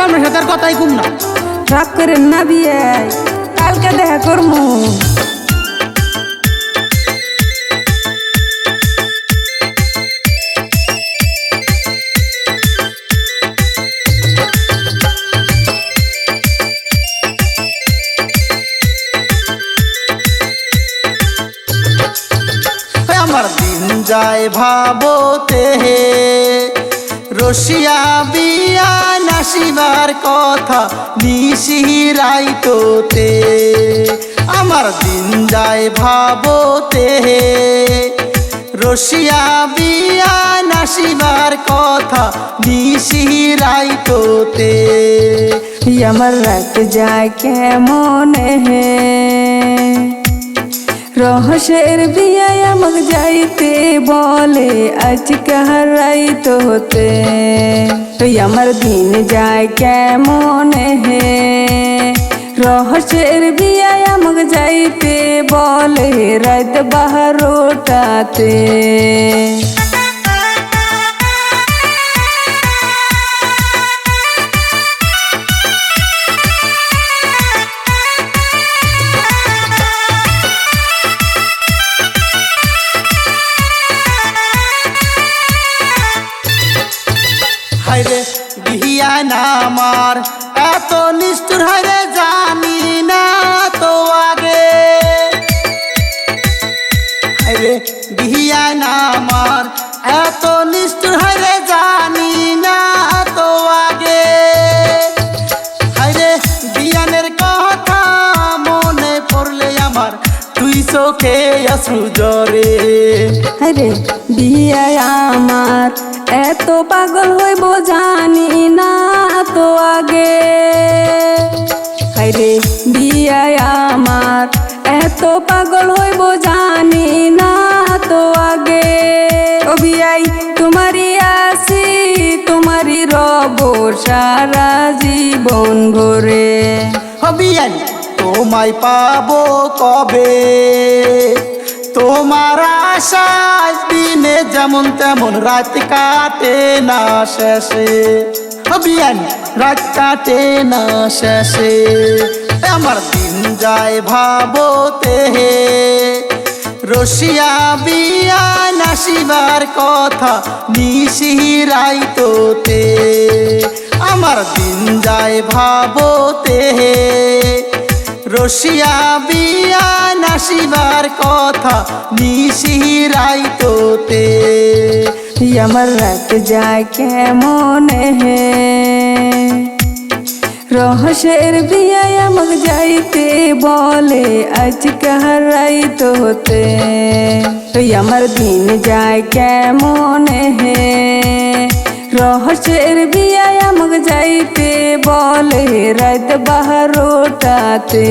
আপনার সাথে আর কথাই কম না। রাগ করেন না বিয়ে কালকে দেখা করমু। আমার দিন যায় ভাবতে হে। রশিয়া বিয়া নাসিবার কথা নিশিরাই তোতে। আমার দিন যায় ভাবতে রশিয়া বিয়া নাসিবার কথা নিশিরাই তোতে। আমার রাত যায় কেমন হে? রহস্যের বিয়ে আমাক যাইতে বলে, আজকে হারাই তো হতে তুই আমার দিন যায় কেমন হে? রহস্যের বিয়ে আমাক যাইতে বলে, রাত বারোটাতে। হাইরে বিহিয়া না আমার এত নিষ্ঠুর হাইরে জানি না তো আগে। হাইরে বিহিয়া না আমার এত নিষ্ঠুর হাইরে জানি চোখে আসু জরে আরে বিয়ে আমার এত পাগল হইব জানি না তো আগে। আরে বিয়ে আমার এত পাগল হইব জানি না তো আগে। ও বিয়াই তোমারই আসি তোমারই রব সারা জীবন ভরে। হবিয়ান তোমায় পাবো কবে? তোমার আশায় দিনে যেমন তেমন রাত কাটে না শেষে। হবিয়ান রাত কাটে না শেষে। আমার দিন যায় ভাবতে হে। রশিয়া বিয়া নাসিবার কথা নিশিরাই তোতে আমার দিন যায় ভাবতে হে। রশিয়া বিয়া নাসিবার কথা নিশিরাই তোতে আমার রাত যায় কেমন হে? রহস্যের বিয়ে আমাক যাইতে বলে আজকে হারাই তো হতে তুই আমার দিন যায় কেমন হে? রহস্যের বিয়ায় আমাক যাইতে বলে রাত বারোটাতে।